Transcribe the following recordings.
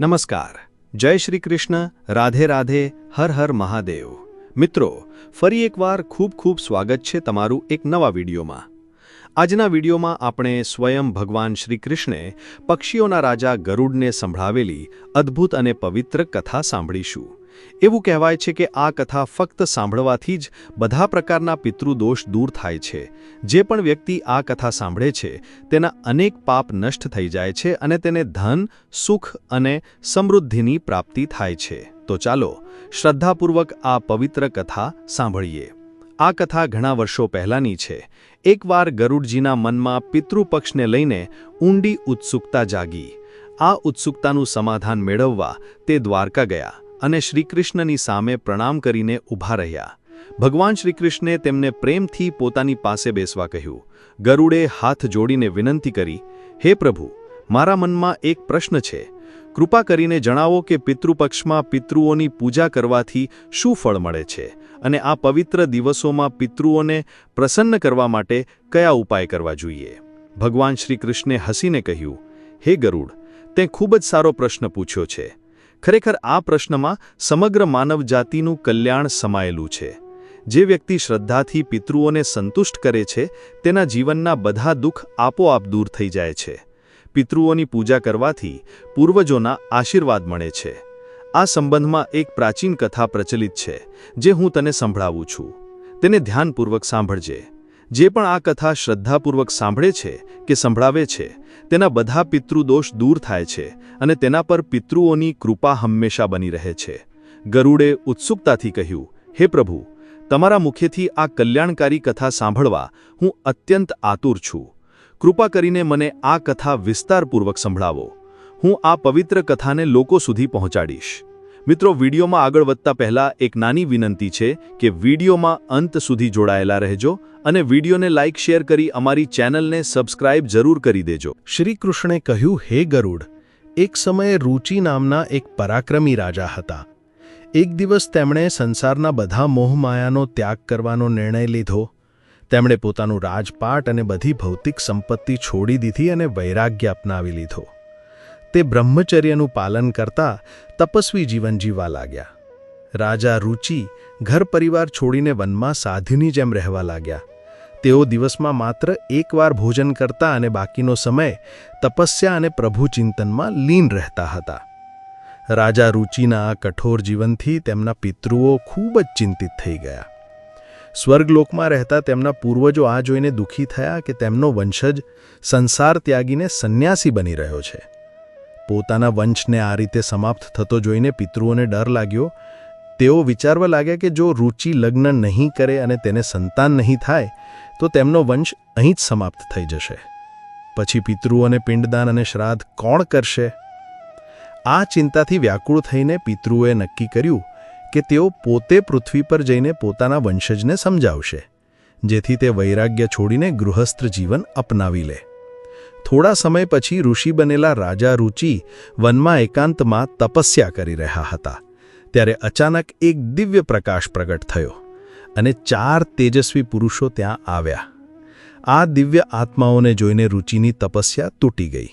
નમસ્કાર. જય શ્રી કૃષ્ણ. રાધે રાધે. હર હર મહાદેવ. મિત્રો, ફરી એકવાર ખૂબ ખૂબ સ્વાગત છે તમારું એક નવા વિડીયોમાં. આજના વિડીયોમાં આપણે સ્વયં ભગવાન શ્રી કૃષ્ણે પક્ષીઓના રાજા ગરુડને સંભળાવેલી અદ્ભુત અને પવિત્ર કથા સાંભળીશું. એવું કહેવાય છે કે આ કથા ફક્ત સાંભળવાથી જ બધા પ્રકારના પિતૃદોષ દૂર થાય છે. જે પણ વ્યક્તિ આ કથા સાંભળે છે, તેના અનેક પાપ નષ્ટ થઈ જાય છે અને તેને ધન, સુખ અને સમૃદ્ધિની પ્રાપ્તિ થાય છે. તો ચાલો, શ્રદ્ધાપૂર્વક આ પવિત્ર કથા સાંભળીએ. આ કથા ઘણા વર્ષો પહેલાંની છે. એકવાર ગરુડજીના મનમાં પિતૃપક્ષને લઈને ઊંડી ઉત્સુકતા જાગી. આ ઉત્સુકતાનું સમાધાન મેળવવા તે દ્વારકા ગયા. અને શ્રીકૃષ્ણની સામે પ્રણામ કરીને ઊભા રહ્યા. ભગવાન શ્રીકૃષ્ણે તેમને પ્રેમથી પોતાની પાસે બેસવા કહ્યું. ગરુડે હાથ જોડીને વિનંતી કરી, હે પ્રભુ, મારા મનમાં એક પ્રશ્ન છે. કૃપા કરીને જણાવો કે પિતૃપક્ષમાં પિતૃઓની પૂજા કરવાથી શું ફળ મળે છે? અને આ પવિત્ર દિવસોમાં પિતૃઓને પ્રસન્ન કરવા માટે કયા ઉપાય કરવા જોઈએ? ભગવાન શ્રીકૃષ્ણે હસીને કહ્યું, હે ગરુડ, તે ખૂબ જ સારો પ્રશ્ન પૂછ્યો છે. ખરેખર આ પ્રશ્નમાં સમગ્ર માનવજાતિનું કલ્યાણ સમાયેલું છે. જે વ્યક્તિ શ્રદ્ધાથી પિતૃઓને સંતુષ્ટ કરે છે, તેના જીવનના બધા દુઃખ આપોઆપ દૂર થઈ જાય છે. પિતૃઓની પૂજા કરવાથી પૂર્વજોના આશીર્વાદ મળે છે. આ સંબંધમાં એક પ્રાચીન કથા પ્રચલિત છે, જે હું તને સંભળાવું છું. તેને ધ્યાનપૂર્વક સાંભળજે. જે પણ આ કથા શ્રદ્ધાપૂર્વક સાંભળે છે કે સંભળાવે છે, તેના બધા પિતૃદોષ દૂર થાય છે અને તેના પર પિતૃઓની કૃપા હંમેશા બની રહે છે. ગરુડે ઉત્સુકતાથી કહ્યું, હે પ્રભુ, તમારા મુખેથી આ કલ્યાણકારી કથા સાંભળવા હું અત્યંત આતુર છું. કૃપા કરીને મને આ કથા વિસ્તારપૂર્વક સંભળાવો. હું આ પવિત્ર કથાને લોકો સુધી પહોંચાડીશ. મિત્રો, વિડીયોમાં આગળ વધતા પહેલા એક નાની વિનંતી છે કે વિડીયોમાં અંત સુધી જોડાયેલા રહેજો અને વિડીયોને લાઇક, શેર કરી અમારી ચેનલને સબસ્ક્રાઇબ જરૂર કરી દેજો. શ્રીકૃષ્ણે કહ્યું, હે ગરુડ, એક સમયે રૂચિ નામના એક પરાક્રમી રાજા હતા. એક દિવસ તેમણે સંસારના બધા મોહમાયાનો ત્યાગ કરવાનો નિર્ણય લીધો. તેમણે પોતાનું રાજપાટ અને બધી ભૌતિક સંપત્તિ છોડી દીધી અને વૈરાગ્ય અપનાવી લીધો. તે બ્રહ્મચર્યનું પાલન કરતા તપસ્વી જીવન જીવવા લાગ્યા. રાજા રુચિ ઘર પરિવાર છોડીને વનમાં સાધુની જેમ રહેવા લાગ્યા. તેઓ દિવસમાં માત્ર એકવાર ભોજન કરતા અને બાકીનો સમય તપસ્યા અને પ્રભુ ચિંતનમાં લીન રહેતા હતા. રાજા રુચિના આ કઠોર જીવનથી તેમના પિતૃઓ ખૂબ જ ચિંતિત થઈ ગયા. સ્વર્ગલોકમાં રહેતા તેમના પૂર્વજો આ જોઈને દુઃખી થયા કે તેમનો વંશજ સંસાર ત્યાગીને સંન્યાસી બની રહ્યો છે. પોતાના વંશને આ રીતે સમાપ્ત થતો જોઈને પિતૃઓને ડર લાગ્યો. તેઓ વિચારવા લાગ્યા કે જો રુચિ લગ્ન નહીં કરે અને તેને સંતાન નહીં થાય તો તેમનો વંશ અહીં જ સમાપ્ત થઈ જશે. પછી પિતૃઓને પિંડદાન અને શ્રાદ્ધ કોણ કરશે? આ ચિંતાથી વ્યાકુળ થઈને પિતૃએ નક્કી કર્યું કે તેઓ પોતે પૃથ્વી પર જઈને પોતાના વંશજને સમજાવશે, જેથી તે વૈરાગ્ય છોડીને ગૃહસ્થ જીવન અપનાવી લે. થોડા સમય પછી ઋષિ બનેલા રાજા રુચિ વનમાં એકાંતમાં તપસ્યા કરી રહ્યા હતા, ત્યારે અચાનક એક દિવ્ય પ્રકાશ પ્રગટ થયો. અને ચાર તેજસ્વી પુરુષો ત્યાં આવ્યા. આ દિવ્ય આત્માઓને જોઈને રુચિની તપસ્યા તૂટી ગઈ.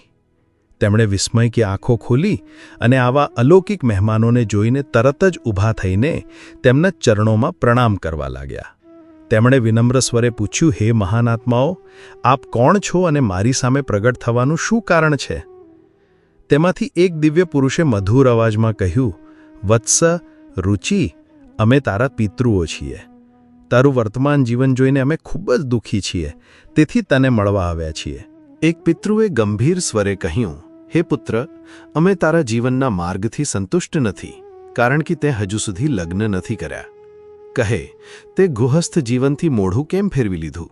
તેમણે વિસ્મય કે આંખો ખોલી અને આવા અલૌકિક મહેમાનોને જોઈને તરત જ ઊભા થઈને તેમના ચરણોમાં પ્રણામ કરવા લાગ્યા. તેમણે વિનમ્ર સ્વરે પૂછ્યું, હે મહાન આત્માઓ, આપ કોણ છો અને મારી સામે પ્રગટ થવાનું શું કારણ છે? તેમાંથી એક દિવ્ય પુરુષે મધુર અવાજમાં કહ્યું, વત્સ, રુચિ, અમે તારા પિતૃઓ છીએ. તારું વર્તમાન જીવન જોઈને અમે ખૂબ જ દુઃખી છીએ. તેથી તને મળવા આવ્યા છીએ. એક પિતૃએ ગંભીર સ્વરે કહ્યું, હે પુત્ર, અમે તારા જીવનના માર્ગથી સંતુષ્ટ નથી, કારણ કે તે હજુ સુધી લગ્ન નથી કર્યા. કહે, તે ગૃહસ્થ જીવનથી મોઢું કેમ ફેરવી લીધું?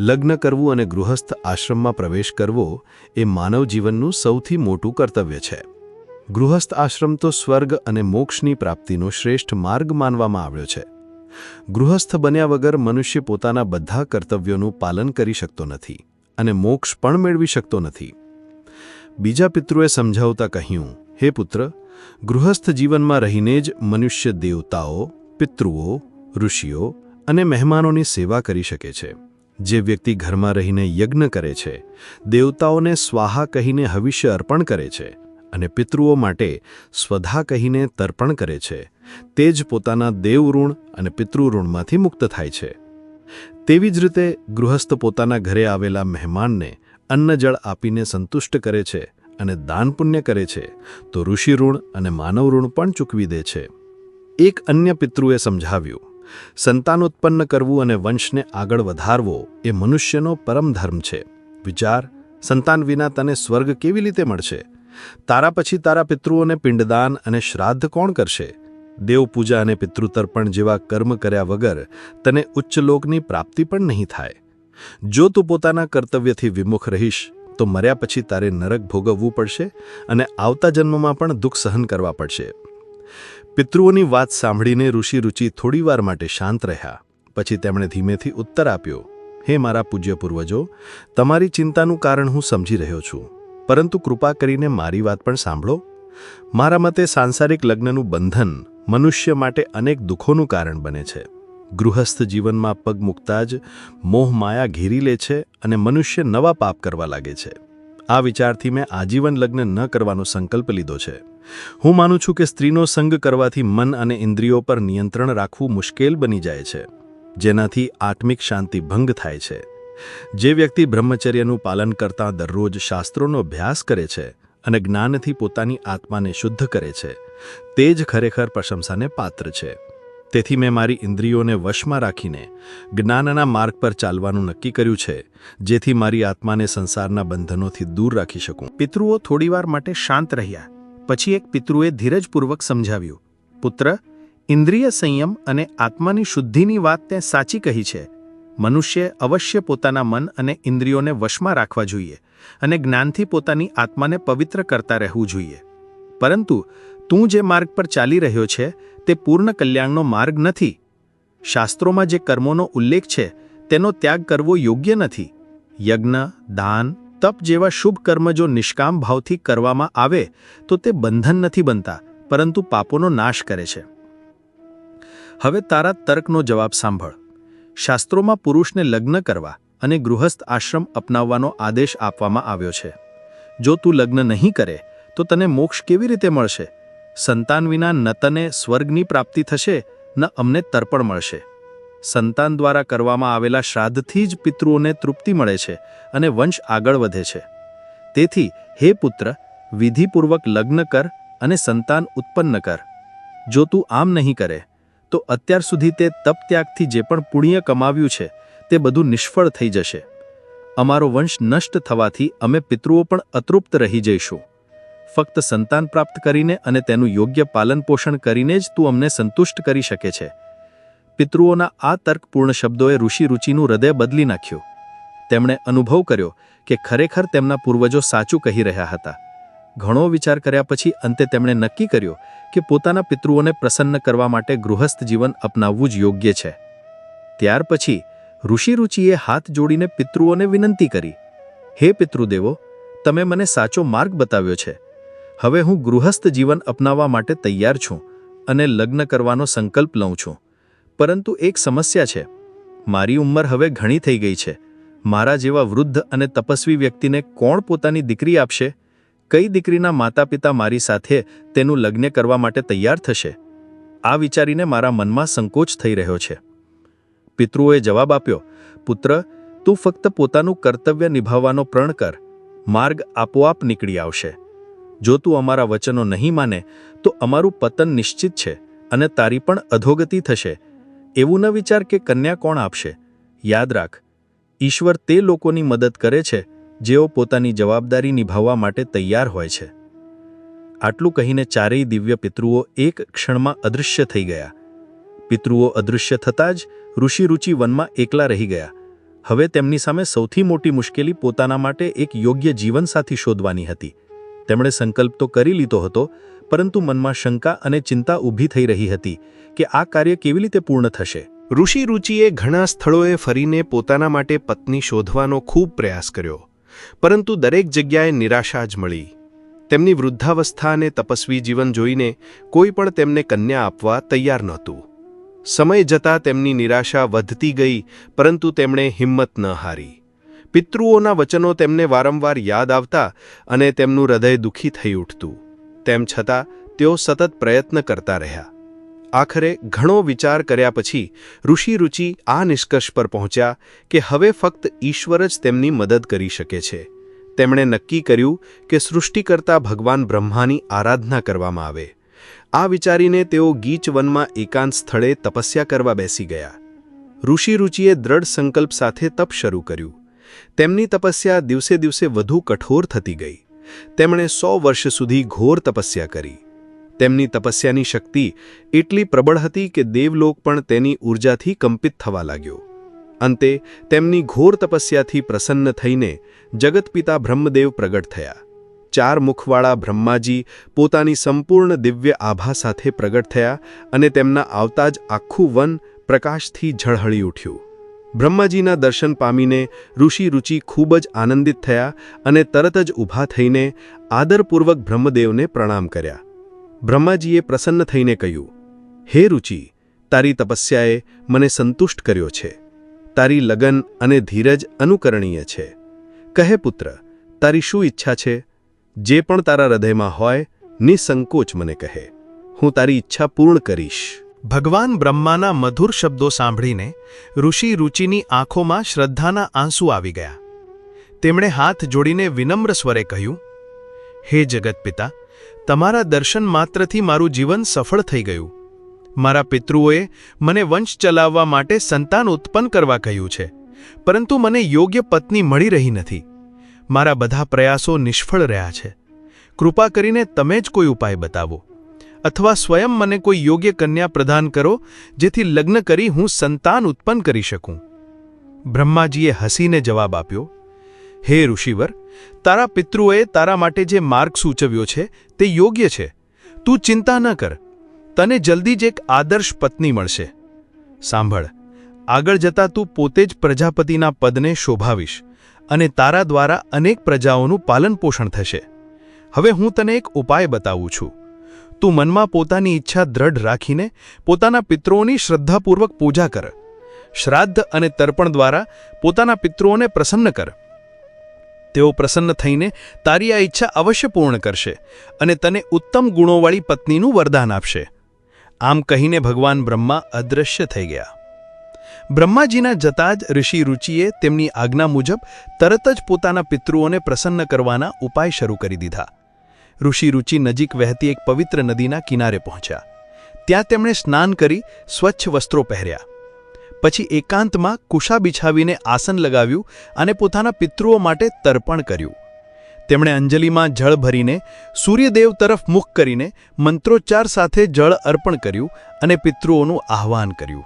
લગ્ન કરવું અને ગૃહસ્થ આશ્રમમાં પ્રવેશ કરવો એ માનવ જીવનનું સૌથી મોટું કર્તવ્ય છે. ગૃહસ્થ આશ્રમ તો સ્વર્ગ અને મોક્ષની પ્રાપ્તિનો શ્રેષ્ઠ માર્ગ માનવામાં આવ્યો છે. ગૃહસ્થ બન્યા વગર મનુષ્ય પોતાના બધા કર્તવ્યોનું પાલન કરી શકતો નથી અને મોક્ષ પણ મેળવી શકતો નથી. બીજા પિતૃએ સમજાવતા કહ્યું, હે પુત્ર, ગૃહસ્થ જીવનમાં રહીને જ મનુષ્ય દેવતાઓ, પિતૃઓ, ઋષિઓ અને મહેમાનોની સેવા કરી શકે છે. જે વ્યક્તિ ઘરમાં રહીને યજ્ઞ કરે છે, દેવતાઓને સ્વાહા કહીને હવિષ્ય અર્પણ કરે છે અને પિતૃઓ માટે સ્વધા કહીને તર્પણ કરે છે. તે જ પોતાના દેવ ઋણ અને પિતૃ ઋણમાંથી મુક્ત થાય છે. તેવી જ રીતે ગૃહસ્થ પોતાના ઘરે આવેલા મહેમાનને અન્ન જળ આપીને સંતુષ્ટ કરે છે અને દાન પુણ્ય કરે છે, તો ઋષિ ઋણ અને માનવ ઋણ પણ ચૂકવી દે છે. એક અન્ય પિતૃએ સમજાવ્યું સંતાન ઉત્પન્ન કરવું અને વંશને આગળ વધારવો એ મનુષ્યનો પરમ ધર્મ છે. વિચાર, સંતાન વિના તને સ્વર્ગ કેવી રીતે મળશે? તારા પછી તારા પિતૃઓને પિંડદાન અને શ્રાદ્ધ કોણ કરશે? દેવપૂજા અને પિતૃતર્પણ જેવા કર્મ કર્યા વગર તને ઉચ્ચલોકની પ્રાપ્તિ પણ નહીં થાય. જો તું પોતાના કર્તવ્યથી વિમુખ રહીશ, તો મર્યા પછી તારે નરક ભોગવવું પડશે અને આવતા જન્મમાં પણ દુઃખ સહન કરવા પડશે. પિતૃઓની વાત સાંભળીને ઋષિ રુચિ થોડીવાર માટે શાંત રહ્યા. પછી તેમણે ધીમેથી ઉત્તર આપ્યો, હે મારા પૂજ્ય પૂર્વજો, તમારી ચિંતાનું કારણ હું સમજી રહ્યો છું. પરંતુ કૃપા કરીને મારી વાત પણ સાંભળો. મારા મતે સાંસારિક લગ્નનું બંધન મનુષ્ય માટે અનેક દુઃખોનું કારણ બને છે. ગૃહસ્થ જીવનમાં પગ મૂકતા જ મોહ માયા ઘેરી લે છે અને મનુષ્ય નવા પાપ કરવા લાગે છે. આ વિચારથી મેં આજીવન લગ્ન ન કરવાનો સંકલ્પ લીધો છે. હું માનું છું કે સ્ત્રીનો સંગ કરવાથી મન અને ઇન્દ્રિયો પર નિયંત્રણ રાખવું મુશ્કેલ બની જાય છે. જેનાથી આત્મિક શાંતિ ભંગ થાય છે. જે વ્યક્તિ બ્રહ્મચર્યનું પાલન કરતા દરરોજ શાસ્ત્રોનો અભ્યાસ કરે છે અને જ્ઞાનથી પોતાની આત્માને શુદ્ધ કરે છે, તે જ ખરેખર પ્રશંસાને પાત્ર છે. તેથી મેં મારી ઇન્દ્રિયોને વશમાં રાખીને જ્ઞાનના માર્ગ પર ચાલવાનું નક્કી કર્યું છે, જેથી મારી આત્માને સંસારના બંધનોથી દૂર રાખી શકું. પિતૃઓ થોડીવાર માટે શાંત રહ્યા. પછી એક પિતૃએ ધીરજપૂર્વક સમજાવ્યું, પુત્ર, ઇન્દ્રિય સંયમ અને આત્માની શુદ્ધિની વાત તે સાચી કહી છે. મનુષ્ય અવશ્ય પોતાના મન અને ઇન્દ્રિયોને વશમાં રાખવા જોઈએ અને જ્ઞાનથી પોતાની આત્માને પવિત્ર કરતા રહેવું જોઈએ. પરંતુ તું જે માર્ગ પર ચાલી રહ્યો છે, તે પૂર્ણ કલ્યાણનો માર્ગ નથી. શાસ્ત્રોમાં જે કર્મોનો ઉલ્લેખ છે, તેનો ત્યાગ કરવો યોગ્ય નથી. યજ્ઞ, દાન, તપ જેવા શુભ કર્મ જો નિષ્કામ ભાવથી કરવામાં આવે, તો તે બંધન નથી બનતા, પરંતુ પાપોનો નાશ કરે છે. હવે તારા તર્કનો જવાબ સાંભળ. શાસ્ત્રોમાં પુરુષને લગ્ન કરવા અને ગૃહસ્થ આશ્રમ અપનાવવાનો આદેશ આપવામાં આવ્યો છે. જો તું લગ્ન નહીં કરે, તો તને મોક્ષ કેવી રીતે મળશે? સંતાન વિના ન તને સ્વર્ગની પ્રાપ્તિ થશે, ન અમને તર્પણ મળશે. સંતાન દ્વારા કરવામાં આવેલા શ્રાદ્ધથી જ પિતૃઓને તૃપ્તિ મળે છે અને વંશ આગળ વધે છે. તેથી, હે પુત્ર, વિધિપૂર્વક લગ્ન કર અને સંતાન ઉત્પન્ન કર. જો તું આમ નહીં કરે તો અત્યાર સુધી તે તપ ત્યાગથી જે પણ પુણ્ય કમાવ્યું છે, તે બધું નિષ્ફળ થઈ જશે. અમારો વંશ નષ્ટ થવાથી અમે પિતૃઓ પણ અતૃપ્ત રહી જઈશું. ફક્ત સંતાન પ્રાપ્ત કરીને અને તેનું યોગ્ય પાલન પોષણ કરીને જ તું અમને સંતુષ્ટ કરી શકે છે. પિતૃઓના આ તર્કપૂર્ણ શબ્દોએ ઋષિ રુચિનું હૃદય બદલી નાખ્યું. તેમણે અનુભવ કર્યો કે ખરેખર તેમના પૂર્વજો સાચું કહી રહ્યા હતા. ઘણો વિચાર કર્યા પછી અંતે તેમણે નક્કી કર્યો કે પોતાના પિતૃઓને પ્રસન્ન કરવા માટે ગૃહસ્થ જીવન અપનાવવું જ યોગ્ય છે. ત્યાર પછી ઋષિ રુચિએ હાથ જોડીને પિતૃઓને વિનંતી કરી, હે પિતૃદેવો, તમે મને સાચો માર્ગ બતાવ્યો છે. હવે હું ગૃહસ્થ જીવન અપનાવવા માટે તૈયાર છું અને લગ્ન કરવાનો સંકલ્પ લઉં છું. પરંતુ એક સમસ્યા છે. મારી ઉંમર હવે ઘણી થઈ ગઈ છે. મારા જેવા વૃદ્ધ અને તપસ્વી વ્યક્તિને કોણ પોતાની દીકરી આપશે? કઈ દીકરીના માતા પિતા મારી સાથે તેનું લગ્ન કરવા માટે તૈયાર થશે? આ વિચારીને મારા મનમાં સંકોચ થઈ રહ્યો છે. પિતૃઓએ જવાબ આપ્યો, પુત્ર, તું ફક્ત પોતાનું કર્તવ્ય નિભાવવાનો પ્રણ કર. માર્ગ આપોઆપ નીકળી આવશે. જો તું અમારા વચનો નહીં માને, તો અમારું પતન નિશ્ચિત છે અને તારી પણ અધોગતિ થશે. એવું ન વિચાર કે કન્યા કોણ આપશે. યાદ રાખ, ઈશ્વર તે લોકોની મદદ કરે છે જેઓ પોતાની જવાબદારી નિભાવવા માટે તૈયાર હોય છે. આટલું કહીને ચારેય દિવ્ય પિતૃઓ એક ક્ષણમાં અદૃશ્ય થઈ ગયા. પિતૃઓ અદૃશ્ય થતાં જ ઋષિ રુચિ વનમાં એકલા રહી ગયા. હવે તેમની સામે સૌથી મોટી મુશ્કેલી પોતાના માટે એક યોગ્ય જીવનસાથી શોધવાની હતી. તેમણે સંકલ્પ તો કરી લીધો હતો, પરંતુ મનમાં શંકા અને ચિંતા ઊભી થઈ રહી હતી કે આ કાર્ય કેવી રીતે પૂર્ણ થશે. ઋષિ રુચિએ ઘણા સ્થળોએ ફરીને પોતાના માટે પત્ની શોધવાનો ખૂબ પ્રયાસ કર્યો. પરંતુ દરેક જગ્યાએ નિરાશા જ મળી. તેમની વૃદ્ધાવસ્થા અને તપસ્વી જીવન જોઈને કોઈ પણ તેમને કન્યા આપવા તૈયાર નહોતું. સમય જતાં તેમની નિરાશા વધતી ગઈ, પરંતુ તેમણે હિંમત ન હારી. પિતૃઓના વચનો તેમને વારંવાર યાદ આવતા અને તેમનું હૃદય દુઃખી થઈ ઉઠતું. તેમ છતાં, તેઓ સતત પ્રયત્ન કરતા રહ્યા. આખરે ઘણો વિચાર કર્યા પછી ઋષિ રુચિ આ નિષ્કર્ષ પર પહોંચ્યા કે હવે ફક્ત ઈશ્વર જ તેમની મદદ કરી શકે છે. તેમણે નક્કી કર્યું કે સૃષ્ટિકર્તા ભગવાન બ્રહ્માની આરાધના કરવામાં આવે. આ વિચારીને તેઓ ગીચ વનમાં એકાંત સ્થળે તપસ્યા કરવા બેસી ગયા. ઋષિ રુચિએ દ્રઢ સંકલ્પ સાથે તપ શરૂ કર્યું. તેમની તપસ્યા દિવસે દિવસે વધુ કઠોર થતી ગઈ. તેમણે સો વર્ષ સુધી ઘોર તપસ્યા કરી. તેમની તપસ્યાની શક્તિ એટલી પ્રબળ હતી કે દેવલોક પણ તેની ઊર્જાથી કંપિત થવા લાગ્યો. અંતે તેમની ઘોર તપસ્યાથી પ્રસન્ન થઈને જગતપિતા બ્રહ્મદેવ પ્રગટ થયા. ચાર મુખવાળા બ્રહ્માજી પોતાની સંપૂર્ણ દિવ્ય આભા સાથે પ્રગટ થયા અને તેમના આવતા જ આખું વન પ્રકાશથી ઝળહળી ઉઠ્યું. બ્રહ્માજીના દર્શન પામીને ઋષિ રુચિ ખૂબ જ આનંદિત થયા અને તરત જ ઊભા થઈને આદરપૂર્વક બ્રહ્મદેવને પ્રણામ કર્યા. બ્રહ્માજીએ પ્રસન્ન થઈને કહ્યું, હે રુચિ, તારી તપસ્યાએ મને સંતુષ્ટ કર્યો છે. તારી લગન અને ધીરજ અનુકરણીય છે. કહે પુત્ર, તારી શું ઈચ્છા છે? જે પણ તારા હૃદયમાં હોય, નિસંકોચ મને કહે. હું તારી ઈચ્છા પૂર્ણ કરીશ. ભગવાન બ્રહ્માના મધુર શબ્દો સાંભળીને ઋષિ રુચિની આંખોમાં શ્રદ્ધાના આંસુ આવી ગયા. તેમણે હાથ જોડીને વિનમ્ર સ્વરે કહ્યું, હે જગતપિતા તમારા દર્શન માત્રથી મારું જીવન સફળ થઈ ગયું. મારા પિતૃઓએ મને વંશ ચલાવવા માટે સંતાન ઉત્પન્ન કરવા કહ્યું છે, પરંતુ મને યોગ્ય પત્ની મળી રહી નથી. મારા બધા પ્રયાસો નિષ્ફળ રહ્યા છે. કૃપા કરીને તમે જ કોઈ ઉપાય બતાવો, અથવા સ્વયં મને કોઈ યોગ્ય કન્યા પ્રદાન કરો, જેથી લગ્ન કરી હું સંતાન ઉત્પન્ન કરી શકું. બ્રહ્માજીએ હસીને જવાબ આપ્યો હે ઋષિવર, તારા પિતૃએ તારા માટે જે માર્ગ સૂચવ્યો છે તે યોગ્ય છે. તું ચિંતા ન કર. તને જલ્દી જ એક આદર્શ પત્ની મળશે. સાંભળ, આગળ જતાં તું પોતે જ પ્રજાપતિના પદને શોભાવીશ અને તારા દ્વારા અનેક પ્રજાઓનું પાલનપોષણ થશે. હવે હું તને એક ઉપાય બતાવું છું. તું મનમાં પોતાની ઈચ્છા દ્રઢ રાખીને પોતાના પિતૃઓની શ્રદ્ધાપૂર્વક પૂજા કર. શ્રાદ્ધ અને તર્પણ દ્વારા પોતાના પિતૃઓને પ્રસન્ન કર. તેઓ પ્રસન્ન થઈને તારી આ ઈચ્છા અવશ્ય પૂર્ણ કરશે અને તને ઉત્તમ ગુણોવાળી પત્નીનું વરદાન આપશે. આમ કહીને ભગવાન બ્રહ્મા અદૃશ્ય થઈ ગયા. બ્રહ્માજીના જતા જ ઋષિ રુચિએ તેમની આજ્ઞા મુજબ તરત જ પોતાના પિતૃઓને પ્રસન્ન કરવાના ઉપાય શરૂ કરી દીધા. ઋષિ રુચિ નજીક વહેતી એક પવિત્ર નદીના કિનારે પહોંચ્યા. ત્યાં તેમણે સ્નાન કરી સ્વચ્છ વસ્ત્રો પહેર્યા. પછી એકાંતમાં કુશા બિછાવીને આસન લગાવ્યું અને પોતાના પિતૃઓ માટે તર્પણ કર્યું. તેમણે અંજલિમાં જળ ભરીને, સૂર્યદેવ તરફ મુખ કરીને મંત્રોચ્ચાર સાથે જળ અર્પણ કર્યું અને પિતૃઓનું આહ્વાન કર્યું.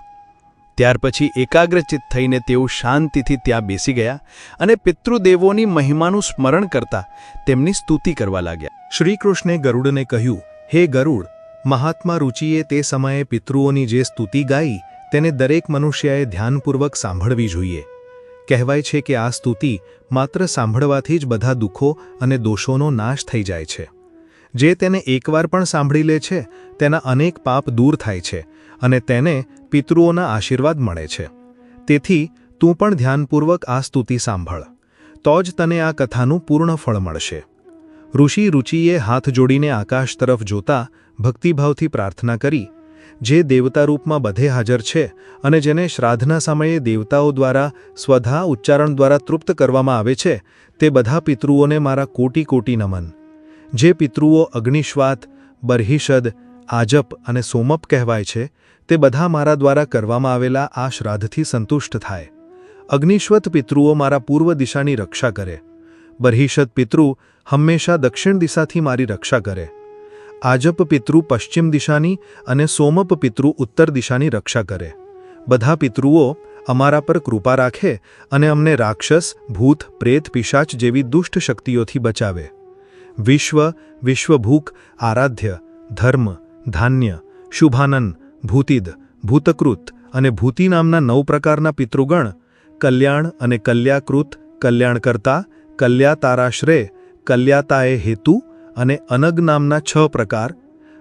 ત્યાર પછી એકાગ્રચિત થઈને તેઓ શાંતિથી ત્યાં બેસી ગયા અને પિતૃદેવોની મહિમાનું સ્મરણ કરતા તેમની સ્તુતિ કરવા લાગ્યા. શ્રીકૃષ્ણે ગરુડને કહ્યું, હે ગરુડ, મહાત્મા રુચિએ તે સમયે પિતૃઓની જે સ્તુતિ ગાઈ તેને દરેક મનુષ્યએ ધ્યાનપૂર્વક સાંભળવી જોઈએ. કહેવાય છે કે આ સ્તુતિ માત્ર સાંભળવાથી જ બધા દુઃખો અને દોષોનો નાશ થઈ જાય છે. જે તેને એકવાર પણ સાંભળી લે છે, તેના અનેક પાપ દૂર થાય છે અને તેને પિતૃઓના આશીર્વાદ મળે છે. તેથી, તું પણ ધ્યાનપૂર્વક આ સ્તુતિ સાંભળ. તો જ તને આ કથાનું પૂર્ણ ફળ મળશે. ઋષિ રુચિએ હાથ જોડીને આકાશ તરફ જોતા ભક્તિભાવથી પ્રાર્થના કરી જે દેવતા રૂપમાં બધે હાજર છે અને જેને શ્રાદ્ધના સમયે દેવતાઓ દ્વારા સ્વધા ઉચ્ચારણ દ્વારા તૃપ્ત કરવામાં આવે છે, તે બધા પિતૃઓને મારા કોટી કોટી નમન. જે પિતૃઓ અગ્નિશ્વાત, બરહિષદ, આજપ અને સોમપ કહેવાય છે, તે બધા મારા દ્વારા કરવામાં આવેલા આ શ્રાદ્ધથી સંતુષ્ટ થાય. અગ્નિશ્વત પિતૃઓ મારા પૂર્વ દિશાની રક્ષા કરે. બરહિષદ પિતૃ હંમેશા દક્ષિણ દિશાથી મારી રક્ષા કરે. આજપ પિતૃ પશ્ચિમ દિશાની અને સોમપ પિતૃ ઉત્તર દિશાની રક્ષા કરે. બધા પિતૃઓ અમારા પર કૃપા રાખે અને અમને રાક્ષસ, ભૂત, પ્રેત, પિશાચ જેવી દુષ્ટ શક્તિઓથી બચાવે. વિશ્વ વિશ્વભૂક આરાધ્ય, ધર્મ, ધાન્ય શુભાનન ભૂતિદ, ભૂતકૃત અને ભૂતિ નામના નવ પ્રકારના પિતૃગણ કલ્યાણ અને કલ્યાકૃત, કલ્યાણકર્તા, કલ્યાતારાશ્રય કલ્યાતાએ હેતુ અને અનગ નામના છ પ્રકાર,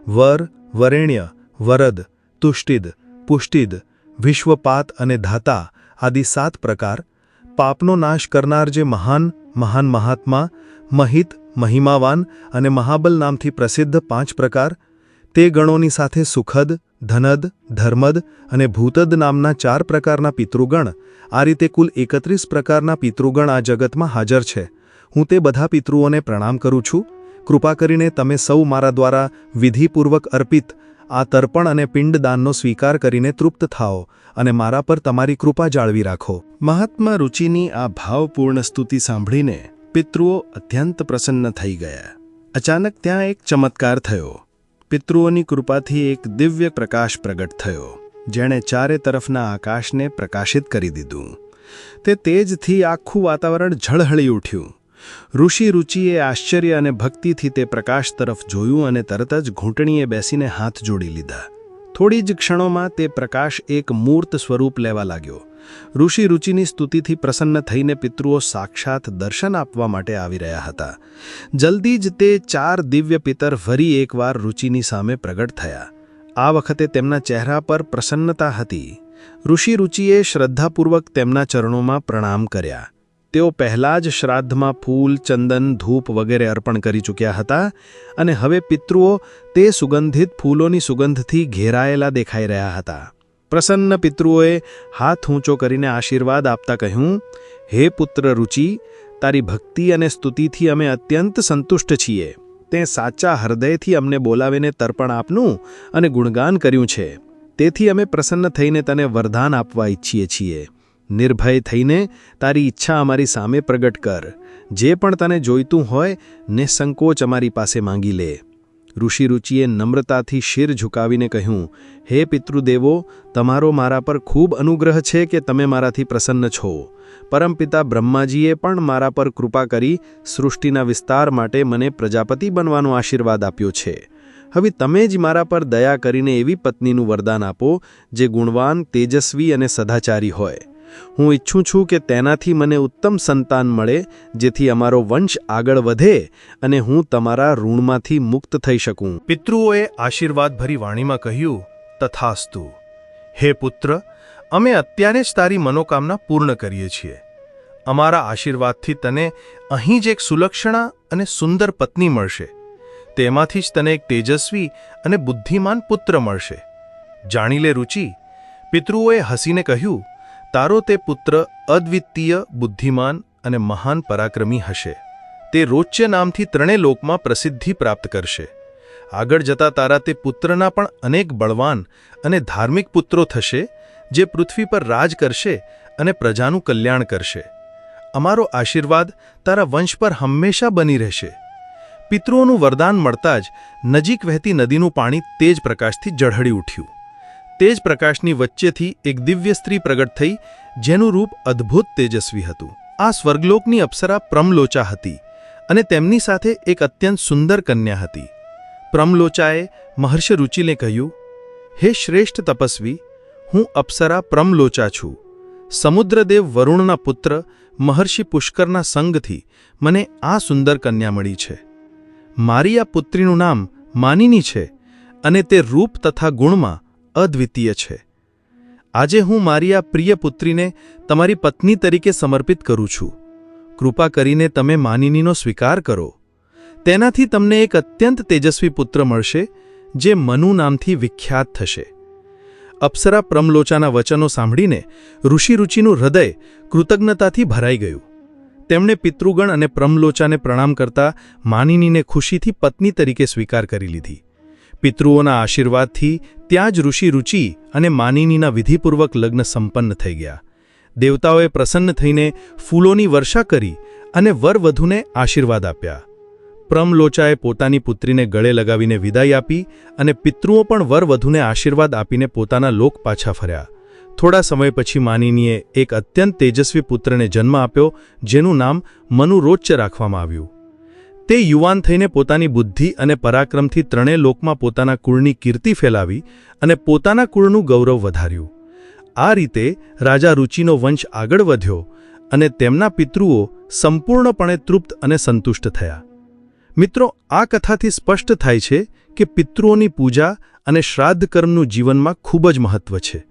વર, વરેણ્ય, વરદ, તુષ્ટિદ, પુષ્ટિદ, વિશ્વપાત અને ધાતા આદિ સાત પ્રકાર, પાપનો નાશ કરનાર જે મહાન મહાન મહાત્મા, મહિત, મહિમાવાન અને મહાબલ નામથી પ્રસિદ્ધ પાંચ પ્રકાર, તે ગણોની સાથે સુખદ, ધનદ, ધર્મદ અને ભૂતદ નામના ચાર પ્રકારના પિતૃગણ, આ રીતે કુલ એકત્રીસ પ્રકારના પિતૃગણ આ જગતમાં હાજર છે. હું તે બધા પિતૃઓને પ્રણામ કરું છું. કૃપા કરીને તમે સૌ મારા દ્વારા વિધિપૂર્વક અર્પિત આ તર્પણ અને પિંડદાનનો સ્વીકાર કરીને તૃપ્ત થાઓ અને મારા પર તમારી કૃપા જાળવી રાખો. મહાત્મા રુચિની આ ભાવપૂર્ણ સ્તુતિ સાંભળીને પિતૃઓ અત્યંત પ્રસન્ન થઈ ગયા. અચાનક ત્યાં એક ચમત્કાર થયો. પિતૃઓની કૃપાથી એક દિવ્ય પ્રકાશ પ્રગટ થયો, જેણે ચારે તરફના આકાશને પ્રકાશિત કરી દીધું. તે તેજથી આખું વાતાવરણ ઝળહળી ઉઠ્યું. ઋષિ રુચિએ આશ્ચર્ય અને ભક્તિથી તે પ્રકાશ તરફ જોયું અને તરત જ ઘૂંટણીએ બેસીને હાથ જોડી લીધા. થોડી જ ક્ષણોમાં તે પ્રકાશ એક મૂર્ત સ્વરૂપ લેવા લાગ્યો. ઋષિ રુચિની સ્તુતિથી પ્રસન્ન થઈને પિતૃઓ સાક્ષાત દર્શન આપવા માટે આવી રહ્યા હતા. જલ્દી જ તે ચાર દિવ્ય પિતર ફરી એકવાર રુચિની સામે પ્રગટ થયા. આ વખતે તેમના ચહેરા પર પ્રસન્નતા હતી. ઋષિ રુચિએ શ્રદ્ધાપૂર્વક તેમના ચરણોમાં પ્રણામ કર્યા. તેઓ પહેલા જ શ્રાદ્ધમાં ફૂલ, ચંદન, ધૂપ વગેરે અર્પણ કરી ચૂક્યા હતા અને હવે પિતૃઓ તે સુગંધિત ફૂલોની સુગંધથી ઘેરાયેલા દેખાઈ રહ્યા હતા. પ્રસન્ન પિતૃઓએ હાથ ઊંચો કરીને આશીર્વાદ આપતા કહ્યું, હે પુત્ર રુચિ, તારી ભક્તિ અને સ્તુતિથી અમે અત્યંત સંતુષ્ટ છીએ. તે સાચા હૃદયથી અમને બોલાવીને તર્પણ આપનું અને ગુણગાન કર્યું છે. તેથી અમે પ્રસન્ન થઈને તને વરદાન આપવા ઈચ્છીએ છીએ. નિર્ભય થઈને તારી ઈચ્છા અમારી સામે પ્રગટ કર. જે પણ તને જોઈતું હોય ને સંકોચ અમારી પાસે માંગી લે. ઋષિ રુચિએ નમ્રતાથી શિર ઝુકાવીને કહ્યું, હે પિતૃદેવો, તમારો મારા પર ખૂબ અનુગ્રહ છે કે તમે મારાથી પ્રસન્ન છો. પરમપિતા બ્રહ્માજીએ પણ મારા પર કૃપા કરી સૃષ્ટિના વિસ્તાર માટે મને પ્રજાપતિ બનવાનો આશીર્વાદ આપ્યો છે. હવે તમે જ મારા પર દયા કરીને એવી પત્નીનું વરદાન આપો, જે ગુણવાન, તેજસ્વી અને સદાચારી હોય. હું ઈચ્છું છું કે તેનાથી મને ઉત્તમ સંતાન મળે, જેથી અમારો વંશ આગળ વધે અને હું તમારા ઋણમાંથી મુક્ત થઈ શકું. પિતૃઓએ આશીર્વાદભરી વાણીમાં કહ્યું, તથાસ્તુ. હે પુત્ર, અમે અત્યારે જ તારી મનોકામના પૂર્ણ કરીએ છીએ. અમારા આશીર્વાદથી તને અહીં જ એક સુલક્ષણા અને સુંદર પત્ની મળશે. તેમાંથી જ તને એક તેજસ્વી અને બુદ્ધિમાન પુત્ર મળશે. જાણી લે રુચિ. પિતૃઓએ હસીને કહ્યું તારો તે પુત્ર અદ્વિતીય, બુદ્ધિમાન અને મહાન પરાક્રમી હશે. તે રોચ્ય નામથી ત્રણેય લોકમાં પ્રસિદ્ધિ પ્રાપ્ત કરશે. આગળ જતા તારા તે પુત્રના પણ અનેક બળવાન અને ધાર્મિક પુત્રો થશે, જે પૃથ્વી પર રાજ કરશે અને પ્રજાનું કલ્યાણ કરશે. અમારો આશીર્વાદ તારા વંશ પર હંમેશા બની રહેશે. પિતૃઓનું વરદાન મળતા જ નજીક વહેતી નદીનું પાણી તેજ પ્રકાશથી ઝળહળી ઉઠ્યું. તે જ પ્રકાશની વચ્ચેથી એક દિવ્ય સ્ત્રી પ્રગટ થઈ, જેનું રૂપ અદ્ભુત તેજસ્વી હતું. આ સ્વર્ગલોકની અપ્સરા પ્રમલોચા હતી અને તેમની સાથે એક અત્યંત સુંદર કન્યા હતી. પ્રમલોચાએ મહર્ષિ રુચિને કહ્યું, હે શ્રેષ્ઠ તપસ્વી, હું અપ્સરા પ્રમલોચા છું. સમુદ્રદેવ વરુણના પુત્ર મહર્ષિ પુષ્કરના સંગથી મને આ સુંદર કન્યા મળી છે. મારી આ પુત્રીનું નામ માનિની છે અને તે રૂપ તથા ગુણમાં અદ્વિતીય છે. આજે હું મારી આ પ્રિય પુત્રીને તમારી પત્ની તરીકે સમર્પિત કરું છું. કૃપા કરીને તમે માનિનીનો સ્વીકાર કરો. તેનાથી તમને એક અત્યંત તેજસ્વી પુત્ર મળશે, જે મનુ નામથી વિખ્યાત થશે. અપ્સરા પ્રમલોચાના વચનો સાંભળીને ઋષિરુચિનું હૃદય કૃતજ્ઞતાથી ભરાઈ ગયું. તેમણે પિતૃગણ અને પ્રમલોચાને પ્રણામ કરતા માનિનીને ખુશીથી પત્ની તરીકે સ્વીકાર કરી લીધી. પિતૃઓના આશીર્વાદથી ત્યાં જ ઋષિ રુચિ અને માનિનીના વિધિપૂર્વક લગ્ન સંપન્ન થઈ ગયા. દેવતાઓએ પ્રસન્ન થઈને ફૂલોની વર્ષા કરી અને વરવધુને આશીર્વાદ આપ્યા. પ્રમલોચાએ પોતાની પુત્રીને ગળે લગાવીને વિદાય આપી અને પિતૃઓ પણ વરવધુને આશીર્વાદ આપીને પોતાના લોક પાછા ફર્યા. થોડા સમય પછી માનિનીએ એક અત્યંત તેજસ્વી પુત્રને જન્મ આપ્યો, જેનું નામ મનુરોચ્ચ રાખવામાં આવ્યું. તે યુવાન થઈને પોતાની બુદ્ધિ અને પરાક્રમથી ત્રણેય લોકમાં પોતાના કુળની કીર્તિ ફેલાવી અને પોતાના કુળનું ગૌરવ વધાર્યું. આ રીતે રાજા રુચિનો વંશ આગળ વધ્યો અને તેમના પિતૃઓ સંપૂર્ણપણે તૃપ્ત અને સંતુષ્ટ થયા. મિત્રો, આ કથાથી સ્પષ્ટ થાય છે કે પિતૃઓની પૂજા અને શ્રાદ્ધ કર્મનું જીવનમાં ખૂબ જ મહત્વ છે.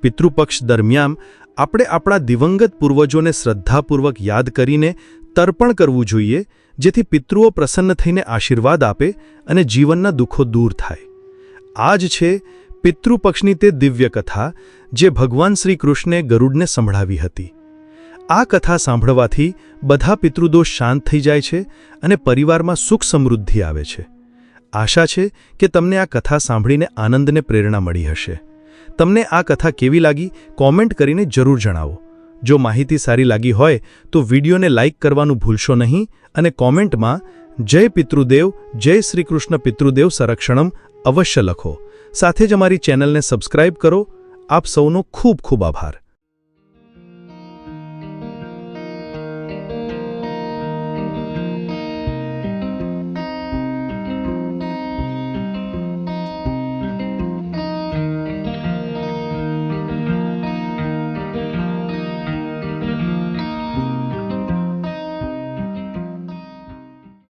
પિતૃપક્ષ દરમિયાન આપણે આપણા દિવંગત પૂર્વજોને શ્રદ્ધાપૂર્વક યાદ કરીને તર્પણ કરવું જોઈએ જેથી પિતૃઓ પ્રસન્ન થઈને આશીર્વાદ આપે અને જીવનના દુઃખો દૂર થાય. આ જ છે પિતૃપક્ષની તે દિવ્ય કથા, જે ભગવાન શ્રી કૃષ્ણે ગરુડને સંભળાવી હતી. આ કથા સાંભળવાથી બધા પિતૃદોષ શાંત થઈ જાય છે અને પરિવારમાં સુખ સમૃદ્ધિ આવે છે. આશા છે કે તમને આ કથા સાંભળીને આનંદને પ્રેરણા મળી હશે. તમને આ કથા કેવી લાગી, કોમેન્ટ કરીને જરૂર જણાવો. જો માહિતી સારી લાગી હોય તો વિડીયોને લાઇક કરવાનું ભૂલશો નહીં અને કોમેન્ટમાં જય પિતૃદેવ, જય શ્રી કૃષ્ણ પિતૃદેવ સંરક્ષણમ અવશ્ય લખો. સાથે જ અમારી ચેનલને સબસ્ક્રાઇબ કરો. આપ સૌનો ખૂબ ખૂબ આભાર.